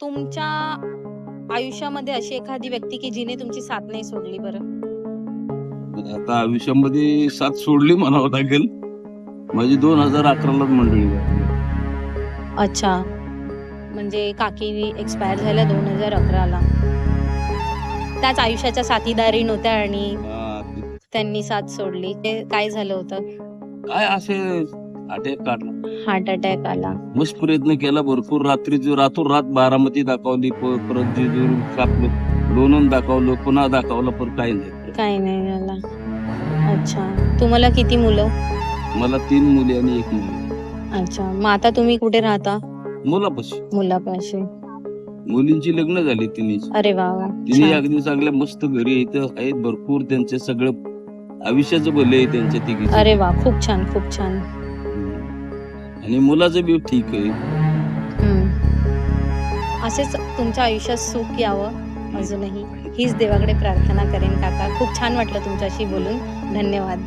तुमच्या आयुष्यामध्ये अशी एखादी व्यक्ती की जिने तुमची साथ नाही सोडली बरं? आता आयुष्यामध्ये साथ सोडली म्हणावं लागेल. माझी दोन हजार अकरालाच मंडळी झाली. अच्छा. म्हणजे काकी एक्सपायर झाल्या दोन हजार अकराला. त्याच आयुष्याच्या साथीदारी नव्हत्या आणि हा, ते त्यांनी साथ सोडली. ते काय झालं होतं? काय असे अटॅक काढला हार्ट अटॅक आला. मस्त प्रयत्न केला भरपूर. रात्री रातोर रात बारामती दाखवली प- परत जेजूर कापलं लोणंद दाखवलं पुन्हा दाखवलं पण काही नाही काही नाही झाला. अच्छा. तुम्हाला किती मुलं? मला तीन मुली आणि एक मुलगी. अच्छा. मग आता तुम्ही कुठे राहता? मुलापाशी. मुलापाशी. मुलींची लग्न झाली तिने अरे वा वा. तिने छान. अगदी चांगल्या मस्त घरी इथं आहेत भरपूर त्यांचे सगळं. आयुष्याचं भले आहे त्यांच्या तिघी अरे वा खूप छान खूप छान. आणि मुलाचं बी ठीक आहे. हम्म. असेच तुमच्या आयुष्यात सुख यावं अजूनही. हीच देवाकडे प्रार्थना करेन काका. खूप छान वाटलं तुमच्याशी बोलून. धन्यवाद.